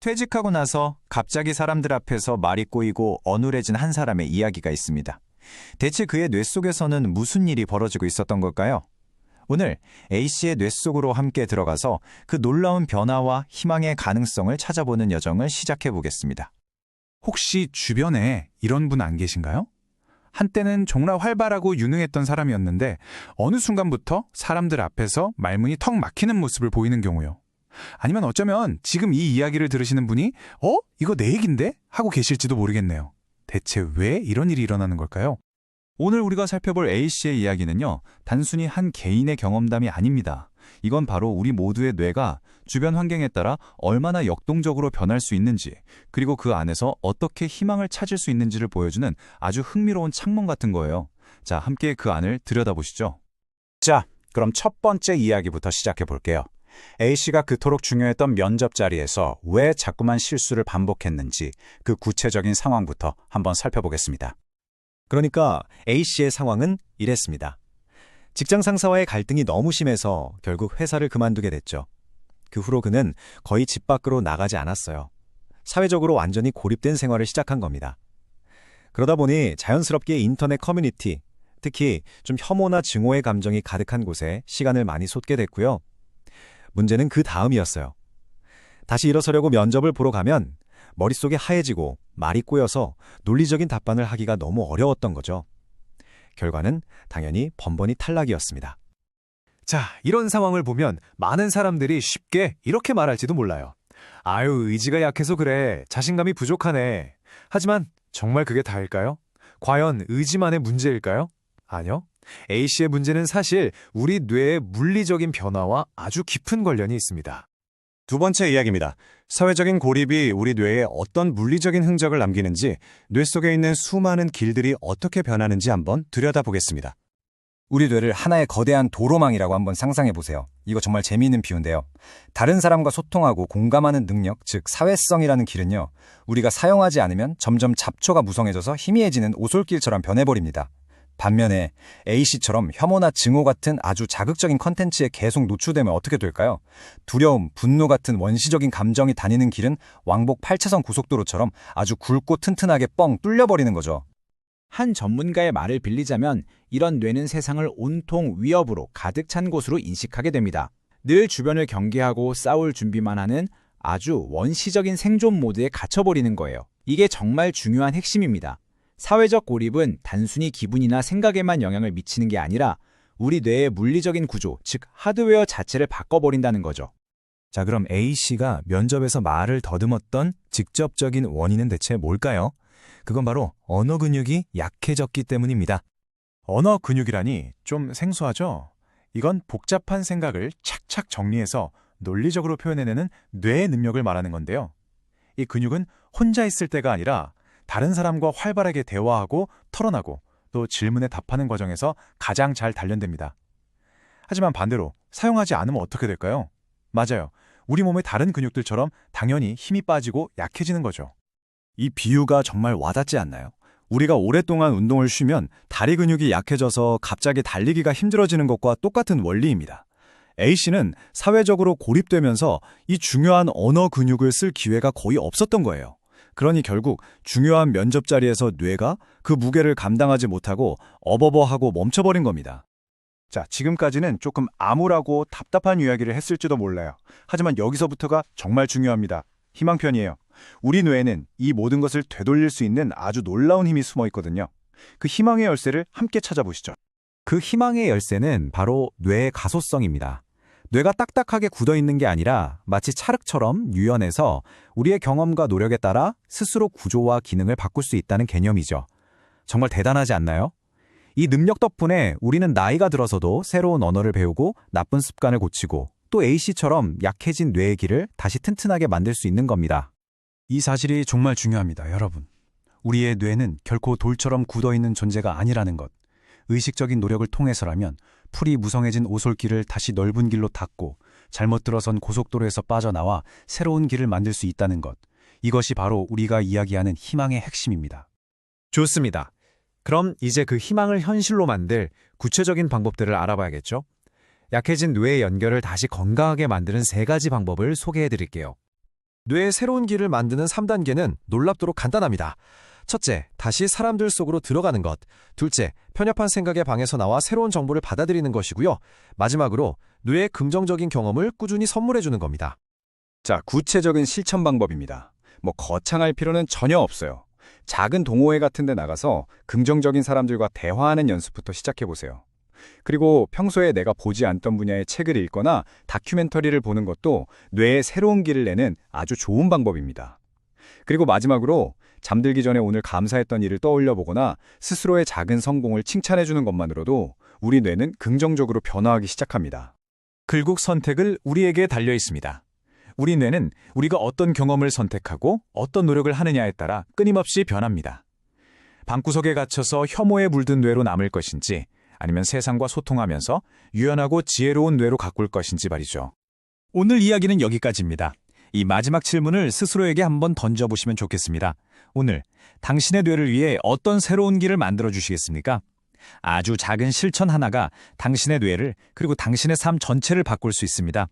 퇴직하고 나서 갑자기 사람들 앞에서 말이 꼬이고 어눌해진 한 사람의 이야기가 있습니다. 대체 그의 뇌 속에서는 무슨 일이 벌어지고 있었던 걸까요? 오늘 A씨의 뇌 속으로 함께 들어가서 그 놀라운 변화와 희망의 가능성을 찾아보는 여정을 시작해 보겠습니다. 혹시 주변에 이런 분 안 계신가요? 한때는 정말 활발하고 유능했던 사람이었는데 어느 순간부터 사람들 앞에서 말문이 턱 막히는 모습을 보이는 경우요. 아니면 어쩌면 지금 이 이야기를 들으시는 분이 어? 이거 내 얘긴데? 하고 계실지도 모르겠네요. 대체 왜 이런 일이 일어나는 걸까요? 오늘 우리가 살펴볼 A씨의 이야기는요, 단순히 한 개인의 경험담이 아닙니다. 이건 바로 우리 모두의 뇌가 주변 환경에 따라 얼마나 역동적으로 변할 수 있는지, 그리고 그 안에서 어떻게 희망을 찾을 수 있는지를 보여주는 아주 흥미로운 창문 같은 거예요. 자, 함께 그 안을 들여다보시죠. 자, 그럼 첫 번째 이야기부터 시작해 볼게요. A씨가 그토록 중요했던 면접 자리에서 왜 자꾸만 실수를 반복했는지 그 구체적인 상황부터 한번 살펴보겠습니다. 그러니까 A씨의 상황은 이랬습니다. 직장 상사와의 갈등이 너무 심해서 결국 회사를 그만두게 됐죠. 그 후로 그는 거의 집 밖으로 나가지 않았어요. 사회적으로 완전히 고립된 생활을 시작한 겁니다. 그러다 보니 자연스럽게 인터넷 커뮤니티, 특히 좀 혐오나 증오의 감정이 가득한 곳에 시간을 많이 쏟게 됐고요. 문제는 그 다음이었어요. 다시 일어서려고 면접을 보러 가면 머릿속이 하얘지고 말이 꼬여서 논리적인 답변을 하기가 너무 어려웠던 거죠. 결과는 당연히 번번이 탈락이었습니다. 자, 이런 상황을 보면 많은 사람들이 쉽게 이렇게 말할지도 몰라요. 아유, 의지가 약해서 그래. 자신감이 부족하네. 하지만 정말 그게 다일까요? 과연 의지만의 문제일까요? 아니요. A씨의 문제는 사실 우리 뇌의 물리적인 변화와 아주 깊은 관련이 있습니다. 두 번째 이야기입니다. 사회적인 고립이 우리 뇌에 어떤 물리적인 흔적을 남기는지 뇌 속에 있는 수많은 길들이 어떻게 변하는지 한번 들여다보겠습니다. 우리 뇌를 하나의 거대한 도로망이라고 한번 상상해 보세요. 이거 정말 재미있는 비유인데요. 다른 사람과 소통하고 공감하는 능력, 즉 사회성이라는 길은요. 우리가 사용하지 않으면 점점 잡초가 무성해져서 희미해지는 오솔길처럼 변해버립니다. 반면에 A씨처럼 혐오나 증오 같은 아주 자극적인 컨텐츠에 계속 노출되면 어떻게 될까요? 두려움, 분노 같은 원시적인 감정이 다니는 길은 왕복 8차선 고속도로처럼 아주 굵고 튼튼하게 뻥 뚫려버리는 거죠. 한 전문가의 말을 빌리자면 이런 뇌는 세상을 온통 위협으로 가득 찬 곳으로 인식하게 됩니다. 늘 주변을 경계하고 싸울 준비만 하는 아주 원시적인 생존 모드에 갇혀버리는 거예요. 이게 정말 중요한 핵심입니다. 사회적 고립은 단순히 기분이나 생각에만 영향을 미치는 게 아니라 우리 뇌의 물리적인 구조, 즉 하드웨어 자체를 바꿔버린다는 거죠. 자, 그럼 A씨가 면접에서 말을 더듬었던 직접적인 원인은 대체 뭘까요? 그건 바로 언어 근육이 약해졌기 때문입니다. 언어 근육이라니 좀 생소하죠? 이건 복잡한 생각을 착착 정리해서 논리적으로 표현해내는 뇌의 능력을 말하는 건데요. 이 근육은 혼자 있을 때가 아니라 다른 사람과 활발하게 대화하고 털어나고 또 질문에 답하는 과정에서 가장 잘 단련됩니다. 하지만 반대로 사용하지 않으면 어떻게 될까요? 맞아요. 우리 몸의 다른 근육들처럼 당연히 힘이 빠지고 약해지는 거죠. 이 비유가 정말 와닿지 않나요? 우리가 오랫동안 운동을 쉬면 다리 근육이 약해져서 갑자기 달리기가 힘들어지는 것과 똑같은 원리입니다. A씨는 사회적으로 고립되면서 이 중요한 언어 근육을 쓸 기회가 거의 없었던 거예요. 그러니 결국 중요한 면접 자리에서 뇌가 그 무게를 감당하지 못하고 어버버하고 멈춰버린 겁니다. 자, 지금까지는 조금 암울하고 답답한 이야기를 했을지도 몰라요. 하지만 여기서부터가 정말 중요합니다. 희망편이에요. 우리 뇌에는 이 모든 것을 되돌릴 수 있는 아주 놀라운 힘이 숨어 있거든요. 그 희망의 열쇠를 함께 찾아보시죠. 그 희망의 열쇠는 바로 뇌의 가소성입니다. 뇌가 딱딱하게 굳어 있는 게 아니라 마치 찰흙처럼 유연해서 우리의 경험과 노력에 따라 스스로 구조와 기능을 바꿀 수 있다는 개념이죠. 정말 대단하지 않나요? 이 능력 덕분에 우리는 나이가 들어서도 새로운 언어를 배우고 나쁜 습관을 고치고 또 A씨처럼 약해진 뇌의 길을 다시 튼튼하게 만들 수 있는 겁니다. 이 사실이 정말 중요합니다, 여러분. 우리의 뇌는 결코 돌처럼 굳어 있는 존재가 아니라는 것. 의식적인 노력을 통해서라면 풀이 무성해진 오솔길을 다시 넓은 길로 닫고 잘못 들어선 고속도로에서 빠져나와 새로운 길을 만들 수 있다는 것. 이것이 바로 우리가 이야기하는 희망의 핵심입니다. 좋습니다. 그럼 이제 그 희망을 현실로 만들 구체적인 방법들을 알아봐야겠죠? 약해진 뇌의 연결을 다시 건강하게 만드는 세 가지 방법을 소개해 드릴게요. 뇌의 새로운 길을 만드는 3단계는 놀랍도록 간단합니다. 첫째, 다시 사람들 속으로 들어가는 것. 둘째, 편협한 생각의 방에서 나와 새로운 정보를 받아들이는 것이고요. 마지막으로 뇌의 긍정적인 경험을 꾸준히 선물해 주는 겁니다. 자, 구체적인 실천 방법입니다. 뭐 거창할 필요는 전혀 없어요. 작은 동호회 같은 데 나가서 긍정적인 사람들과 대화하는 연습부터 시작해 보세요. 그리고 평소에 내가 보지 않던 분야의 책을 읽거나 다큐멘터리를 보는 것도 뇌에 새로운 길을 내는 아주 좋은 방법입니다. 그리고 마지막으로 잠들기 전에 오늘 감사했던 일을 떠올려 보거나 스스로의 작은 성공을 칭찬해 주는 것만으로도 우리 뇌는 긍정적으로 변화하기 시작합니다. 결국 선택을 우리에게 달려 있습니다. 우리 뇌는 우리가 어떤 경험을 선택하고 어떤 노력을 하느냐에 따라 끊임없이 변합니다. 방구석에 갇혀서 혐오에 물든 뇌로 남을 것인지 아니면 세상과 소통하면서 유연하고 지혜로운 뇌로 가꿀 것인지 말이죠. 오늘 이야기는 여기까지입니다. 이 마지막 질문을 스스로에게 한번 던져보시면 좋겠습니다. 오늘 당신의 뇌를 위해 어떤 새로운 길을 만들어 주시겠습니까? 아주 작은 실천 하나가 당신의 뇌를 그리고 당신의 삶 전체를 바꿀 수 있습니다.